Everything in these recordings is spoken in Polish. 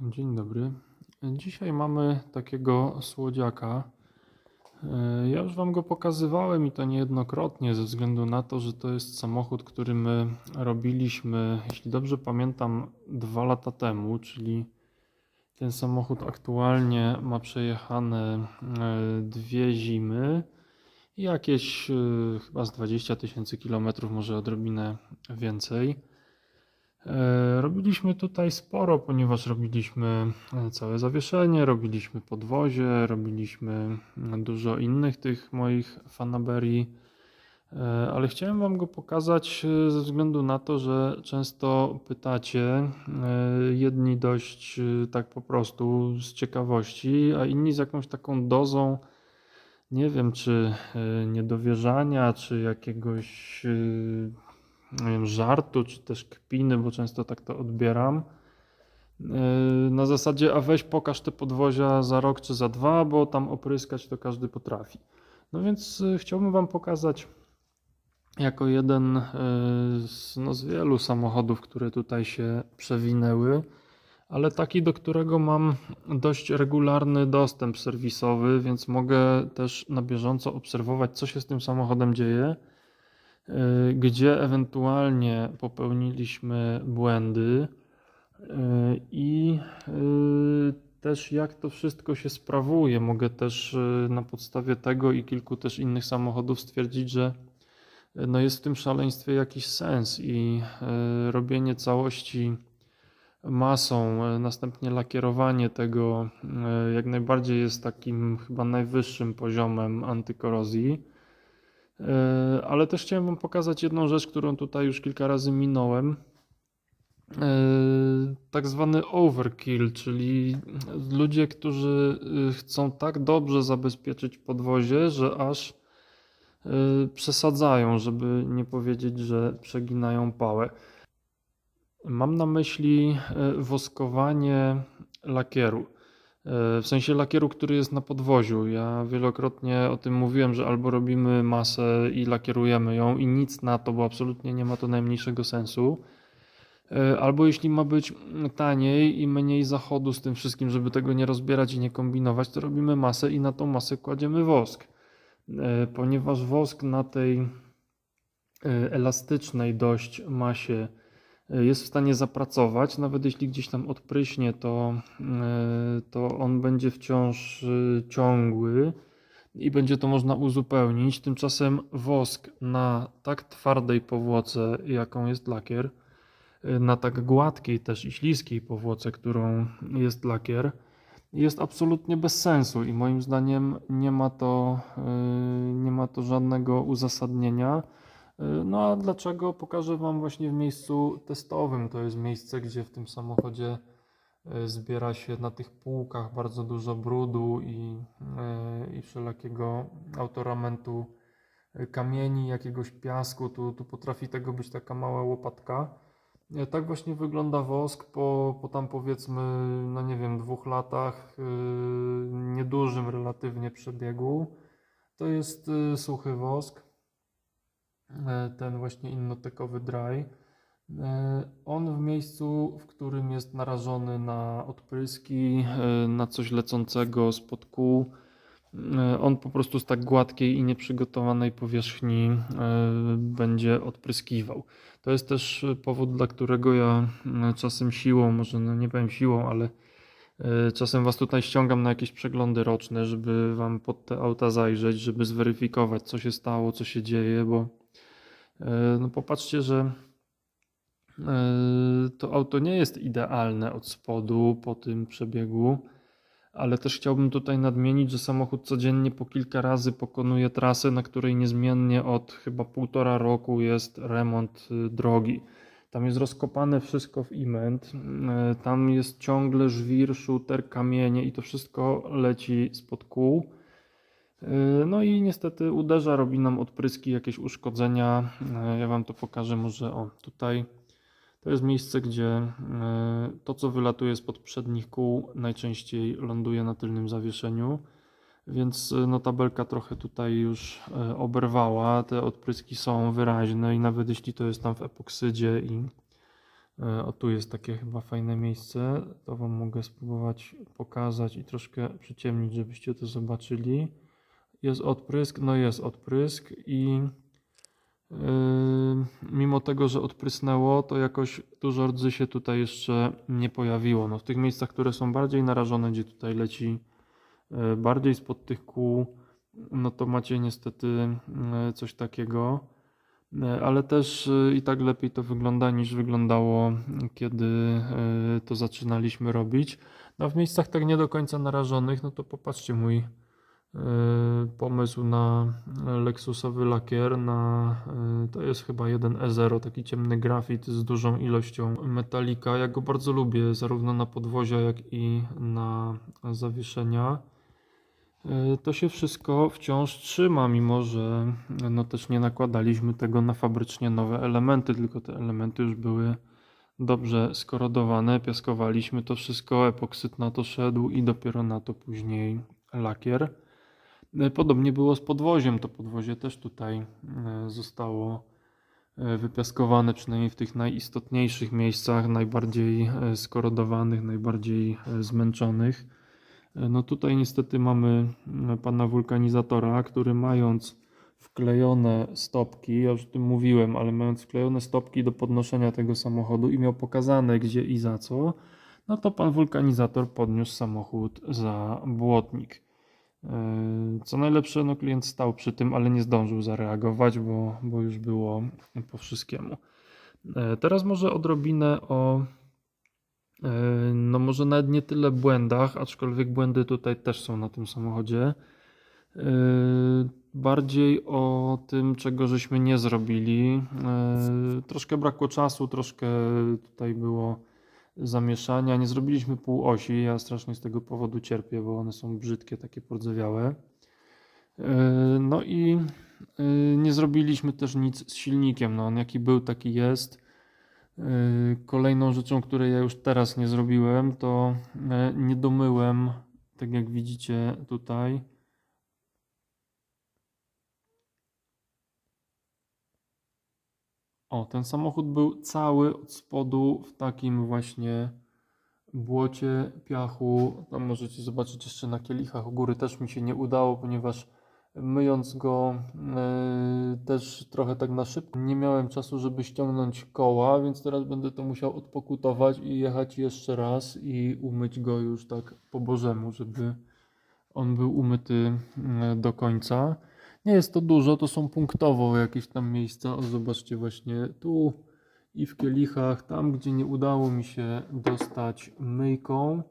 Dzień dobry. Dzisiaj mamy takiego słodziaka. E, Ja już Wam go pokazywałem i to niejednokrotnie, ze względu na to, że to jest samochód, który my robiliśmy, jeśli dobrze pamiętam, dwa lata temu, czyli ten samochód aktualnie ma przejechane e, dwie zimy i jakieś e, chyba z 20 tysięcy kilometrów, może odrobinę więcej. E, Robiliśmy tutaj sporo, ponieważ robiliśmy e, całe zawieszenie, robiliśmy podwozie, robiliśmy mm, dużo innych tych moich fanaberii, E, ale chciałem Wam go pokazać ze względu na to, że często pytacie, jedni dość tak po prostu z ciekawości, a inni z jakąś taką dozą, nie wiem, czy niedowierzania, czy jakiegoś wiem, żartu, czy też kpiny, bo często tak to odbieram. Yy, Na zasadzie, a weź pokaż te podwozia za rok czy za dwa, bo tam opryskać to każdy potrafi. No więc yy, chciałbym Wam pokazać jako jeden yy, z, no, z wielu samochodów, które tutaj się przewinęły, ale taki, do którego mam dość regularny dostęp serwisowy, więc mogę też na bieżąco obserwować, co się z tym samochodem dzieje y, gdzie ewentualnie popełniliśmy błędy y, i y, też jak to wszystko się sprawuje. Mogę też y, na podstawie tego i kilku też innych samochodów stwierdzić, że y, no jest w tym szaleństwie jakiś sens i y, robienie całości masą, y, następnie lakierowanie tego y, jak najbardziej jest takim chyba najwyższym poziomem antykorozji. E, Ale też chciałem Wam pokazać jedną rzecz, którą tutaj już kilka razy minąłem. E, Tak zwany overkill, czyli ludzie, którzy y, chcą tak dobrze zabezpieczyć podwozie, że aż y, przesadzają, żeby nie powiedzieć, że przeginają pałę. Mam na myśli e, woskowanie lakieru. E, W sensie lakieru, który jest na podwoziu. Ja wielokrotnie o tym mówiłem, że albo robimy masę i lakierujemy ją i nic na to, bo absolutnie nie ma to najmniejszego sensu. E, Albo jeśli ma być taniej i mniej zachodu z tym wszystkim, żeby tego nie rozbierać i nie kombinować, to robimy masę i na tą masę kładziemy wosk. E, Ponieważ wosk na tej elastycznej dość masie jest w stanie zapracować, nawet jeśli gdzieś tam odpryśnie, to, e, to on będzie wciąż e, ciągły i będzie to można uzupełnić. Tymczasem wosk na tak twardej powłoce, jaką jest lakier, e, na tak gładkiej też i śliskiej powłoce, którą jest lakier, jest absolutnie bez sensu i moim zdaniem nie ma to, e, nie ma to żadnego uzasadnienia. E, No a dlaczego? Pokażę Wam właśnie w miejscu testowym. To jest miejsce, gdzie w tym samochodzie e, zbiera się na tych półkach bardzo dużo brudu i, e, i wszelakiego autoramentu kamieni, jakiegoś piasku. Tu, tu potrafi tego być taka mała łopatka. Tak właśnie wygląda wosk po, po tam powiedzmy, no nie wiem, dwóch latach, niedużym relatywnie przebiegu. To jest suchy wosk, ten właśnie innotekowy dry. E, On w miejscu, w którym jest narażony na odpryski, e, na coś lecącego spod kół, e, on po prostu z tak gładkiej i nieprzygotowanej powierzchni e, będzie odpryskiwał. To jest też e, powód, dla którego ja e, czasem siłą, może no nie powiem siłą, ale e, czasem Was tutaj ściągam na jakieś przeglądy roczne, żeby Wam pod te auta zajrzeć, żeby zweryfikować, co się stało, co się dzieje, bo e, no popatrzcie, że e, to auto nie jest idealne od spodu po tym przebiegu, ale też chciałbym tutaj nadmienić, że samochód codziennie po kilka razy pokonuje trasę, na której niezmiennie od chyba półtora roku jest remont y, drogi. Tam jest rozkopane wszystko w iment, y, tam jest ciągle żwir, szuter, kamienie i to wszystko leci spod kół. Y, No i niestety uderza, robi nam odpryski, jakieś uszkodzenia. Y, Ja Wam to pokażę może o tutaj. To jest miejsce, gdzie e, to, co wylatuje spod przednich kół, najczęściej ląduje na tylnym zawieszeniu. Więc e, no, tabelka trochę tutaj już e, oberwała. Te odpryski są wyraźne i nawet jeśli to jest tam w epoksydzie i E, O tu jest takie chyba fajne miejsce. To Wam mogę spróbować pokazać i troszkę przyciemnić, żebyście to zobaczyli. Jest odprysk, no jest odprysk i yy, mimo tego, że odprysnęło, to jakoś dużo rdzy się tutaj jeszcze nie pojawiło. No w tych miejscach, które są bardziej narażone, gdzie tutaj leci yy, bardziej spod tych kół, no to macie niestety yy, coś takiego. E, ale też e, i tak lepiej to wygląda niż wyglądało, kiedy to zaczynaliśmy robić. No, w miejscach tak nie do końca narażonych, no to popatrzcie mój pomysł na Lexusowy lakier, na, e, to jest chyba jeden E0, taki ciemny grafit z dużą ilością metalika. Ja go bardzo lubię, zarówno na podwozia, jak i na zawieszenia. To się wszystko wciąż trzyma, mimo że no też nie nakładaliśmy tego na fabrycznie nowe elementy, tylko te elementy już były dobrze skorodowane, piaskowaliśmy to wszystko, epoksyt na to szedł i dopiero na to później lakier. E, Podobnie było z podwoziem, to podwozie też tutaj e, zostało e, wypiaskowane, przynajmniej w tych najistotniejszych miejscach, najbardziej skorodowanych, najbardziej zmęczonych. No tutaj niestety mamy pana wulkanizatora, który mając wklejone stopki, ja już o tym mówiłem, ale mając wklejone stopki do podnoszenia tego samochodu i miał pokazane gdzie i za co, no to pan wulkanizator podniósł samochód za błotnik. Yy, Co najlepsze, no klient stał przy tym, ale nie zdążył zareagować, bo, bo już było po wszystkiemu. Yy, Teraz może odrobinę o Yy, No może nawet nie tyle błędach, aczkolwiek błędy tutaj też są na tym samochodzie. Bardziej o tym, czego żeśmy nie zrobili. Troszkę brakło czasu, troszkę tutaj było zamieszania. Nie zrobiliśmy półosi. Ja strasznie z tego powodu cierpię, bo one są brzydkie, takie pordzewiałe. Yy, No i yy, nie zrobiliśmy też nic z silnikiem. No on jaki był, taki jest. Yy, Kolejną rzeczą, której ja już teraz nie zrobiłem, to nie domyłem, tak jak widzicie tutaj. O, ten samochód był cały od spodu w takim właśnie błocie, piachu. Tam możecie zobaczyć jeszcze na kielichach u góry też mi się nie udało, ponieważ myjąc go yy, też trochę tak na szybko, nie miałem czasu, żeby ściągnąć koła, więc teraz będę to musiał odpokutować i jechać jeszcze raz i umyć go już tak po bożemu, żeby on był umyty yy, do końca. Nie jest to dużo, to są punktowo jakieś tam miejsca. O, zobaczcie właśnie tu i w kielichach, tam gdzie nie udało mi się dostać myjką.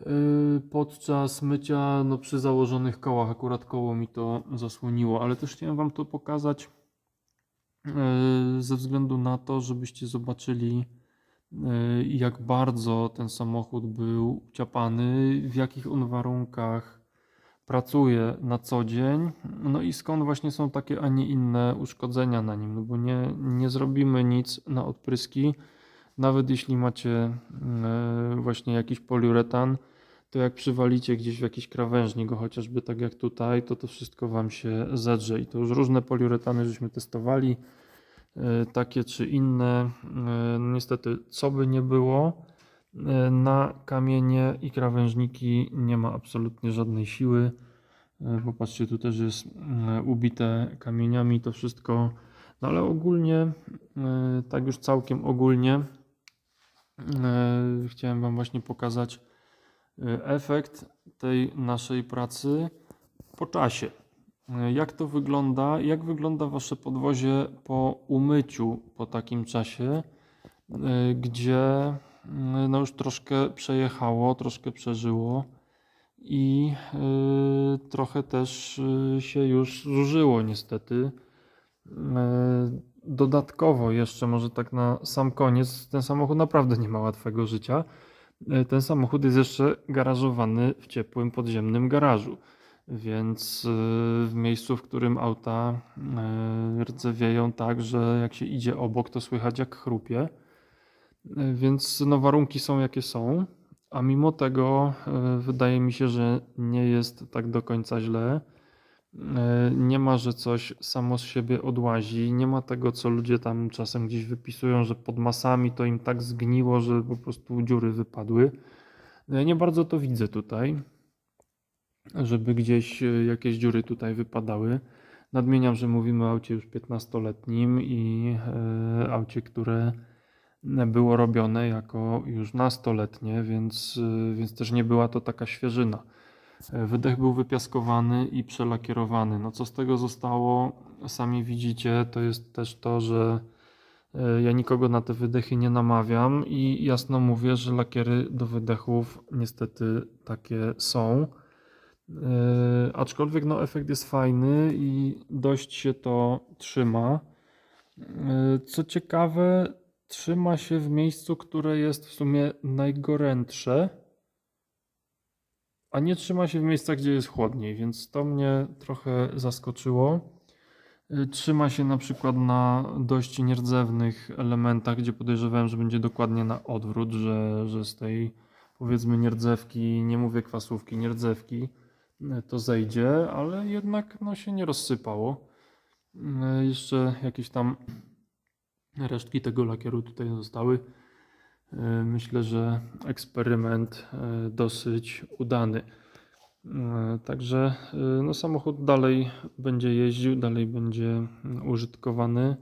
Yy, Podczas mycia, no przy założonych kołach, akurat koło mi to zasłoniło, ale też chciałem Wam to pokazać yy, ze względu na to, żebyście zobaczyli, yy, jak bardzo ten samochód był ciapany, w jakich on warunkach pracuje na co dzień, no i skąd właśnie są takie, a nie inne uszkodzenia na nim, no bo nie, nie zrobimy nic na odpryski, nawet jeśli macie e, właśnie jakiś poliuretan, to jak przywalicie gdzieś w jakiś krawężnik, go chociażby tak jak tutaj, to to wszystko Wam się zedrze. I to już różne poliuretany żeśmy testowali, e, takie czy inne, E, no niestety co by nie było, na kamienie i krawężniki nie ma absolutnie żadnej siły. E, Popatrzcie, tu też jest e, ubite kamieniami to wszystko. No ale ogólnie, e, tak już całkiem ogólnie, e, chciałem Wam właśnie pokazać e, efekt tej naszej pracy po czasie. E, Jak to wygląda? Jak wygląda Wasze podwozie po umyciu po takim czasie, e, gdzie no już troszkę przejechało, troszkę przeżyło i y, trochę też y, się już zużyło niestety. Y, dodatkowo jeszcze może tak na sam koniec, ten samochód naprawdę nie ma łatwego życia. Y, ten samochód jest jeszcze garażowany w ciepłym podziemnym garażu. Więc y, w miejscu, w którym auta y, rdzewieją tak, że jak się idzie obok, to słychać jak chrupie. E, Więc no, warunki są jakie są, a mimo tego e, wydaje mi się, że nie jest tak do końca źle. E, Nie ma, że coś samo z siebie odłazi. Nie ma tego, co ludzie tam czasem gdzieś wypisują, że pod masami to im tak zgniło, że po prostu dziury wypadły. Ja nie bardzo to widzę tutaj, żeby gdzieś jakieś dziury tutaj wypadały. Nadmieniam, że mówimy o aucie już 15-letnim i aucie, które było robione jako już nastoletnie, więc, e, więc też nie była to taka świeżyna. E, Wydech był wypiaskowany i przelakierowany. No co z tego zostało, sami widzicie, to jest też to, że e, ja nikogo na te wydechy nie namawiam i jasno mówię, że lakiery do wydechów niestety takie są. E, Aczkolwiek no, efekt jest fajny i dość się to trzyma. Co ciekawe, trzyma się w miejscu, które jest w sumie najgorętsze a nie trzyma się w miejscach, gdzie jest chłodniej, więc to mnie trochę zaskoczyło. Y, Trzyma się na przykład na dość nierdzewnych elementach, gdzie podejrzewałem, że będzie dokładnie na odwrót, że, że z tej powiedzmy nierdzewki, nie mówię kwasówki, nierdzewki, y, to zejdzie, ale jednak no, się nie rozsypało. Y, Jeszcze jakieś tam resztki tego lakieru tutaj zostały. E, Myślę, że eksperyment e, dosyć udany. E, Także no, samochód dalej będzie jeździł, dalej będzie mm, użytkowany.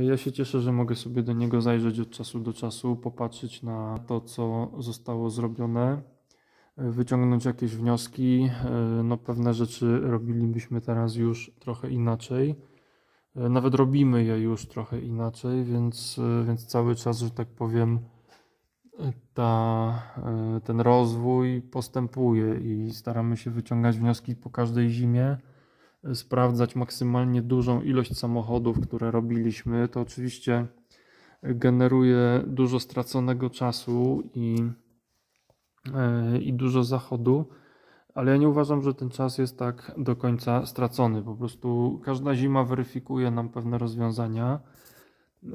Ja się cieszę, że mogę sobie do niego zajrzeć od czasu do czasu, popatrzeć na to, co zostało zrobione, wyciągnąć jakieś wnioski. No, pewne rzeczy robilibyśmy teraz już trochę inaczej. E, Nawet robimy je już trochę inaczej, więc, e, więc cały czas, że tak powiem, e, ta, ten rozwój postępuje i staramy się wyciągać wnioski po każdej zimie, sprawdzać maksymalnie dużą ilość samochodów, które robiliśmy. To oczywiście generuje dużo straconego czasu i, i dużo zachodu. Ale ja nie uważam, że ten czas jest tak do końca stracony. Po prostu każda zima weryfikuje nam pewne rozwiązania. Yy,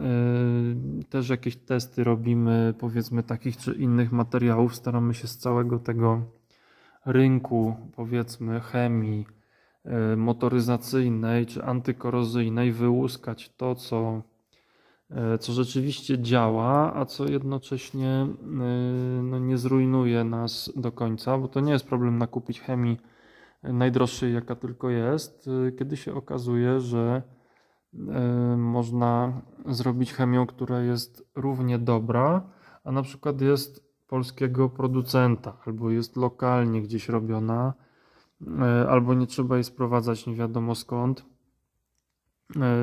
Też jakieś testy robimy, powiedzmy, takich czy innych materiałów. Staramy się z całego tego rynku, powiedzmy, chemii yy, motoryzacyjnej czy antykorozyjnej wyłuskać to, co, co rzeczywiście działa, a co jednocześnie yy, no, nie zrujnuje nas do końca, bo to nie jest problem nakupić chemii najdroższej, jaka tylko jest, kiedy się okazuje, że można zrobić chemią, która jest równie dobra, a na przykład jest polskiego producenta, albo jest lokalnie gdzieś robiona, albo nie trzeba jej sprowadzać nie wiadomo skąd,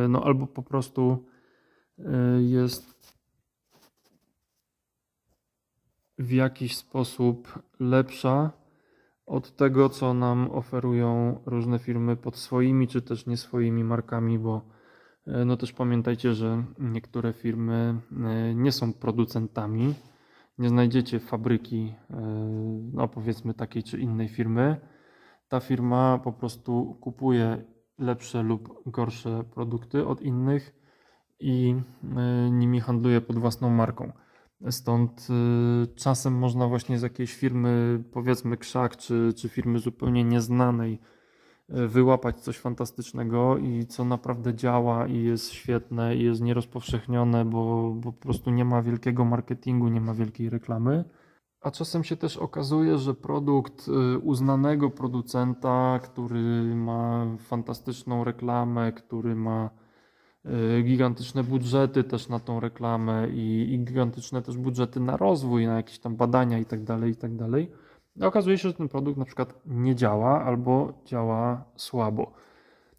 no albo po prostu jest w jakiś sposób lepsza od tego, co nam oferują różne firmy pod swoimi czy też nie swoimi markami, bo e, no też pamiętajcie, że niektóre firmy e, nie są producentami. Nie znajdziecie fabryki, no powiedzmy takiej czy innej firmy. Ta firma po prostu kupuje lepsze lub gorsze produkty od innych i e, nimi handluje pod własną marką. Stąd y, czasem można właśnie z jakiejś firmy, powiedzmy krzak, czy, czy firmy zupełnie nieznanej, y, wyłapać coś fantastycznego i co naprawdę działa i jest świetne i jest nierozpowszechnione, bo, bo po prostu nie ma wielkiego marketingu, nie ma wielkiej reklamy. A czasem się też okazuje, że produkt uznanego producenta, który ma fantastyczną reklamę, który ma gigantyczne budżety też na tą reklamę i, i gigantyczne też budżety na rozwój, na jakieś tam badania i tak dalej, i tak. A okazuje się, że ten produkt na przykład nie działa albo działa słabo.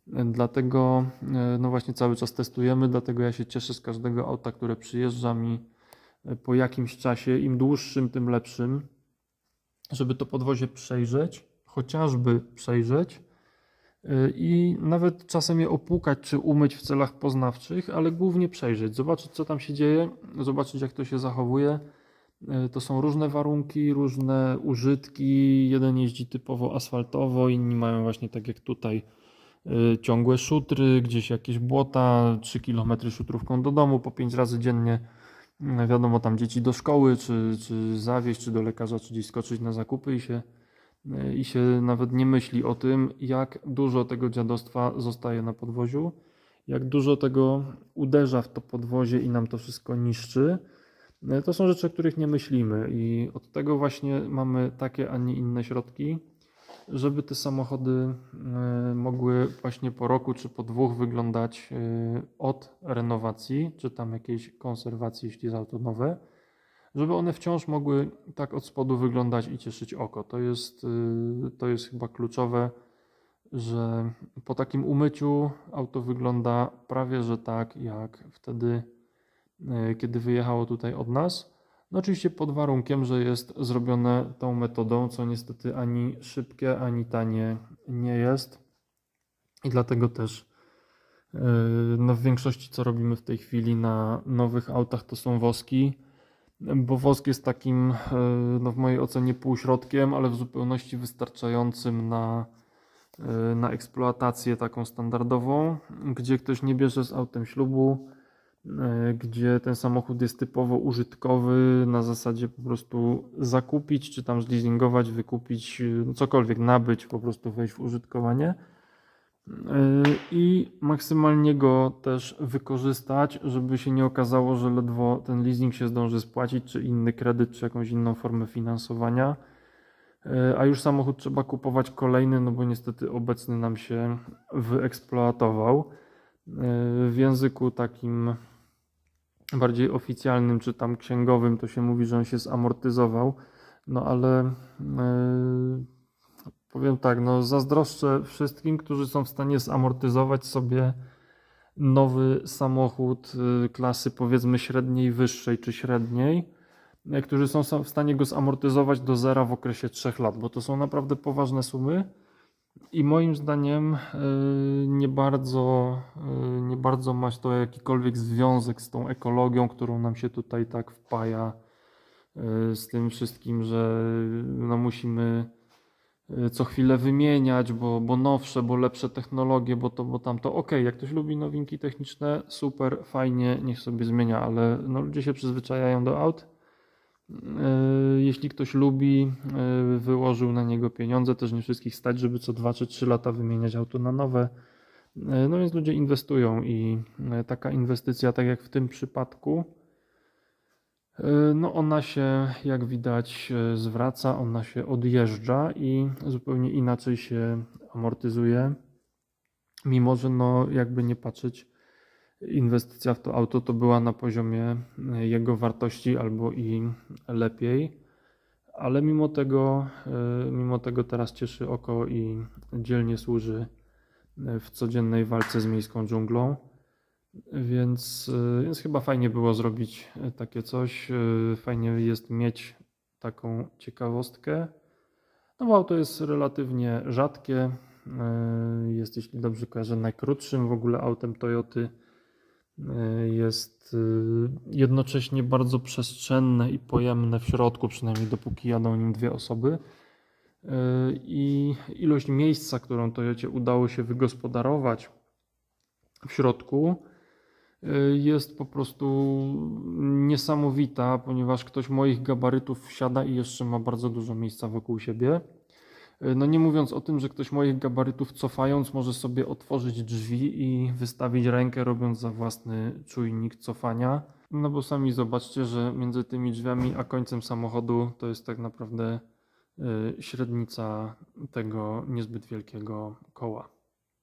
Y, Dlatego y, no właśnie cały czas testujemy, dlatego ja się cieszę z każdego auta, które przyjeżdża mi y, po jakimś czasie, im dłuższym, tym lepszym, żeby to podwozie przejrzeć, chociażby przejrzeć y, i nawet czasem je opłukać czy umyć w celach poznawczych, ale głównie przejrzeć, zobaczyć co tam się dzieje, zobaczyć jak to się zachowuje. Y, To są różne warunki, różne użytki. Jeden jeździ typowo asfaltowo, inni mają właśnie tak jak tutaj y, ciągłe szutry, gdzieś jakieś błota, 3 km szutrówką do domu po 5 razy dziennie. Wiadomo, tam dzieci do szkoły, czy, czy zawieźć, czy do lekarza, czy gdzieś skoczyć na zakupy i się i się nawet nie myśli o tym, jak dużo tego dziadostwa zostaje na podwoziu, jak dużo tego uderza w to podwozie i nam to wszystko niszczy. Y, To są rzeczy, o których nie myślimy i od tego właśnie mamy takie, a nie inne środki, żeby te samochody y, mogły właśnie po roku czy po dwóch wyglądać y, od renowacji, czy tam jakiejś konserwacji, jeśli jest auto nowe, żeby one wciąż mogły tak od spodu wyglądać i cieszyć oko. To jest, y, to jest chyba kluczowe, że po takim umyciu auto wygląda prawie że tak, jak wtedy, y, kiedy wyjechało tutaj od nas. No oczywiście pod warunkiem, że jest zrobione tą metodą, co niestety ani szybkie, ani tanie nie jest. I dlatego też yy, no w większości co robimy w tej chwili na nowych autach to są woski, bo wosk jest takim yy, no w mojej ocenie półśrodkiem, ale w zupełności wystarczającym na, yy, na eksploatację taką standardową, gdzie ktoś nie bierze z autem ślubu, e, gdzie ten samochód jest typowo użytkowy, na zasadzie po prostu zakupić, czy tam zleasingować, wykupić, e, cokolwiek nabyć, po prostu wejść w użytkowanie. e, i maksymalnie go też wykorzystać, żeby się nie okazało, że ledwo ten leasing się zdąży spłacić, czy inny kredyt, czy jakąś inną formę finansowania. E, A już samochód trzeba kupować kolejny, no bo niestety obecny nam się wyeksploatował. E, W języku takim bardziej oficjalnym, czy tam księgowym, to się mówi, że on się zamortyzował. No ale powiem tak, no zazdroszczę wszystkim, którzy są w stanie zamortyzować sobie nowy samochód y, klasy powiedzmy średniej, wyższej czy średniej, e, którzy są w stanie go zamortyzować do zera w okresie 3 lat, bo to są naprawdę poważne sumy. I moim zdaniem y, nie bardzo, y, nie bardzo ma to jakikolwiek związek z tą ekologią, którą nam się tutaj tak wpaja, y, z tym wszystkim, że no musimy y, co chwilę wymieniać, bo, bo nowsze, bo lepsze technologie, bo to, bo tamto. Okej, jak ktoś lubi nowinki techniczne, super, fajnie, niech sobie zmienia, ale no, ludzie się przyzwyczajają do aut. Yy, Jeśli ktoś lubi, yy, wyłożył na niego pieniądze, też nie wszystkich stać, żeby co 2 czy 3 lata wymieniać auto na nowe. No więc ludzie inwestują i taka inwestycja, tak jak w tym przypadku, no ona się, jak widać, yy, zwraca, ona się odjeżdża i zupełnie inaczej się amortyzuje. Mimo, że no jakby nie patrzeć, inwestycja w to auto to była na poziomie y, jego wartości albo i lepiej, ale mimo tego, mimo tego teraz cieszy oko i dzielnie służy w codziennej walce z miejską dżunglą. Więc, y, więc chyba fajnie było zrobić y, takie coś. y, Fajnie jest mieć taką ciekawostkę. No bo auto jest relatywnie rzadkie. Jest, jeśli dobrze kojarzę, najkrótszym w ogóle autem Toyoty. Jest jednocześnie bardzo przestrzenne i pojemne w środku, przynajmniej dopóki jadą nim dwie osoby. I ilość miejsca, którą Toyocie udało się wygospodarować w środku, jest po prostu niesamowita, ponieważ ktoś moich gabarytów wsiada i jeszcze ma bardzo dużo miejsca wokół siebie. Y, No nie mówiąc o tym, że ktoś moich gabarytów cofając może sobie otworzyć drzwi i wystawić rękę, robiąc za własny czujnik cofania. No bo sami zobaczcie, że między tymi drzwiami a końcem samochodu to jest tak naprawdę y, średnica tego niezbyt wielkiego koła.